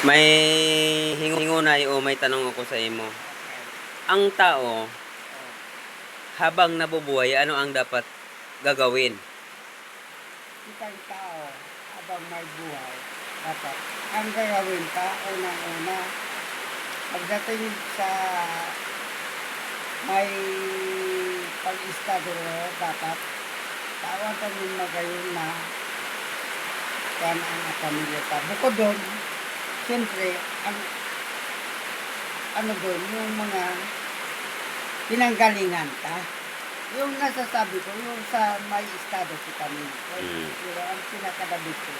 May hingunay o may tanong ako sa imo. Ang tao, habang nabubuhay, ano ang dapat gagawin? Kitang tao habang may buhay, dapat ang gagawin pa, unang-una, pagdating sa may pag-estado dapat tawagan yung magayon na yan ang pamilya pa. Bukod doon, siyempre, ang ano doon, yung mga pinanggalingan ta. Yung nasasabi ko, yung sa may estado si kami. Mm. Pero ang pinakadabit ko,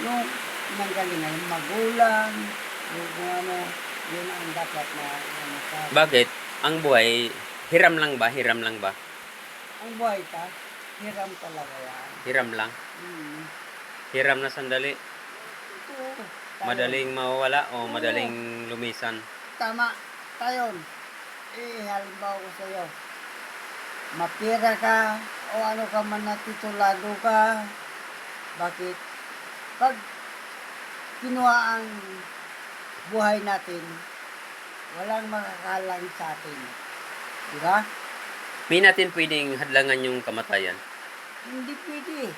yung pinanggalingan, yung magulang, yung ano, yun ang dapat na ano sa... Bakit? Ang buhay, hiram lang ba? Hiram lang ba? Ang buhay ta, hiram talaga yan. Hiram lang. Mm. Hiram na sandali. Ito, Madaling mawawala o Oo. madaling lumisan. Tama, tayo. Eh, halimbawa ko sa'yo. Mapira ka, o ano ka man natitulado ka. Bakit? Pag kinuha ang buhay natin, walang makakalang sa atin. Di ba? May natin pwedeng hadlangan yung kamatayan. Hindi pwede.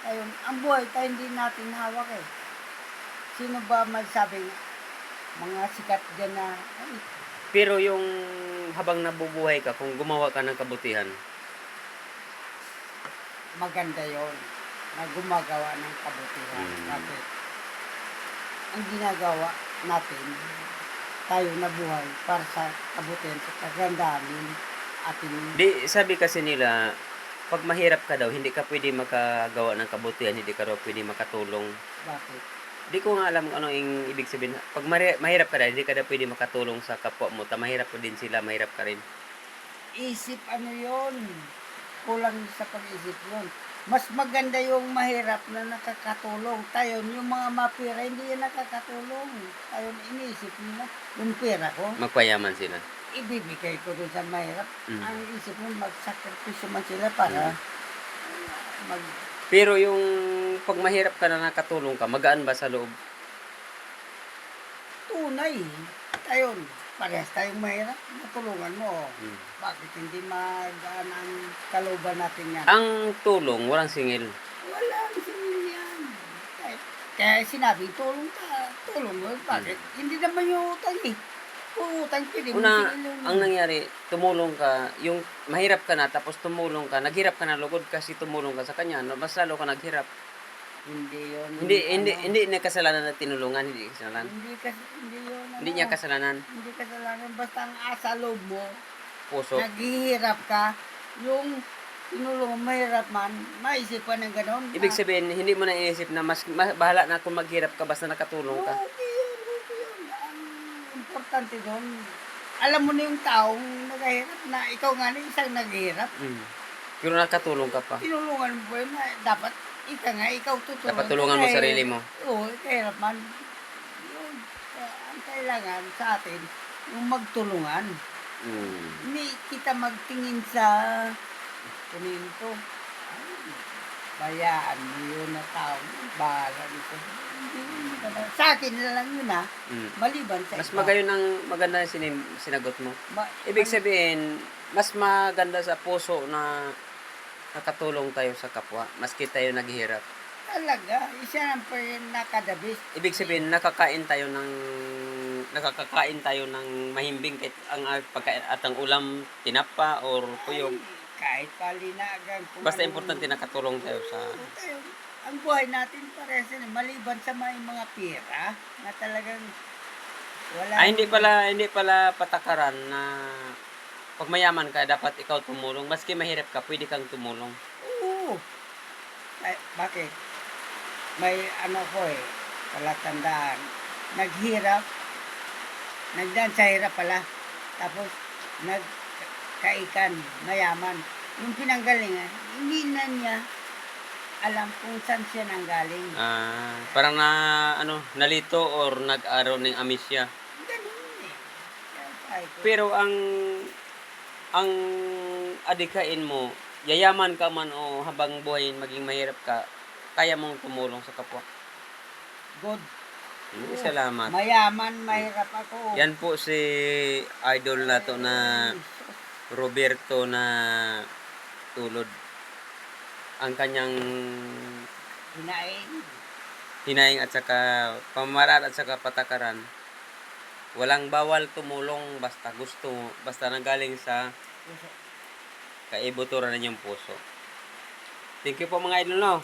Ayun, ang buhay tayo hindi natin hawak eh. Sino ba magsabing mga sikat dyan na, ay, Pero yung habang nabubuhay ka, kung gumawa ka ng kabutihan, maganda yon na gumagawa ng kabutihan. Mm. Bakit? Ang ginagawa natin, tayo na buhay para sa kabutihan, sa kagandahan ng ating Di, sabi kasi nila, pag mahirap ka daw, hindi ka pwede makagawa ng kabutihan, hindi ka raw pwede makatulong. bakit? Di ko nga alam kung ano yung ibig sabihin. Pag mahirap ka daw, hindi ka daw pwede makatulong sa kapwa mo. Ta mahirap pa din sila, mahirap ka rin. Isip ano yon Kulang sa pag-isip yon Mas maganda yung mahirap na nakakatulong. Tayo, yung mga mapira, hindi yan nakakatulong. Tayo, iniisip nila, yung pera ko, Magpayaman sila. ibibigay ko dun sa mahirap. Mm. Ang isip mo, magsakripisyo man sila para mag Pero yung pag mahirap ka na nakatulong ka, magaan ba sa loob? tunay. Tayo, parehas tayong mahirap, matulungan mo. Mm. Bakit hindi magaan ang kalooban natin yan? Ang tulong, walang singil. Wala, singil yan. Kaya, kaya sinabi, tulong ka, tulong mo. Bakit? Hindi naman yung utang eh. Kung utang, pwede mo Una, ang nangyari, tumulong ka, yung mahirap ka na, tapos tumulong ka, naghirap ka na lugod kasi tumulong ka sa kanya, no? mas lalo ka naghirap. Hindi yun. Hindi, yung hindi, ano, hindi niya kasalanan na tinulungan, hindi kasalanan. Hindi, kasi, hindi yun. Hindi ano, niya kasalanan. Hindi kasalanan. Basta ang asa loob mo, Puso. naghihirap ka, yung tinulong mo, mahirap man, maisip ka ng gano'n. Ibig sabihin, hindi mo na iisip na mas, mas bahala na kung maghirap ka basta nakatulong ka. Okay yun, okay yun. Ang importante doon, alam mo na yung taong naghihirap na ikaw nga na isang naghihirap. Mm. Pero nakatulong ka pa. Tinulungan mo yun na dapat ika nga, ikaw tutulungan. Dapat tulungan mo sarili mo. Oo, kahirap man. Yun, eh, ang kailangan sa atin, yung magtulungan. Mm. Hindi kita magtingin sa kunin to. Ay, bayaan mo yun na tao. Bahala nito. Hindi, Sa akin na lang yun ha. Mm. Maliban sa Mas iba. magayon ang maganda yung sinim, sinagot mo. Ma- Ibig sabihin, mas maganda sa puso na nakatulong tayo sa kapwa, maski tayo naghihirap. Talaga, isa lang pa yung nakadabis. Ibig sabihin, nakakain tayo ng nakakakain tayo ng mahimbing kahit ang pagkain at ang ulam tinapa or tuyog. Kahit palinagan. kung Basta importante nakatulong tayo sa Tayo, ang buhay natin parehas na maliban sa may mga pera na talagang wala. Ah, hindi pala hindi pala patakaran na pag mayaman ka dapat ikaw tumulong maski mahirap ka pwede kang tumulong. Oo. Ay, bakit? May ano ko eh, palatandaan. Naghirap, nagdaan sa hirap pala. Tapos, nagkaikan, mayaman. Yung pinanggalingan, hindi na niya alam kung saan siya nanggaling. Ah, parang na ano, nalito or nag-araw ng amisya. Ganun eh. Pero ang ang adikain mo, yayaman ka man o habang buhay maging mahirap ka, kaya mong tumulong sa kapwa. good. Hmm, Salamat. Mayaman, mahirap ako. Yan po si idol na to na Roberto na tulod. Ang kanyang Hinain. hinaing at saka pamamaraan at saka patakaran. Walang bawal tumulong basta gusto, basta nanggaling sa kaibuturan ng puso. Thank you po mga idol no.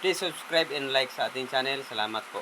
Please subscribe and like sa ating channel. Salamat po.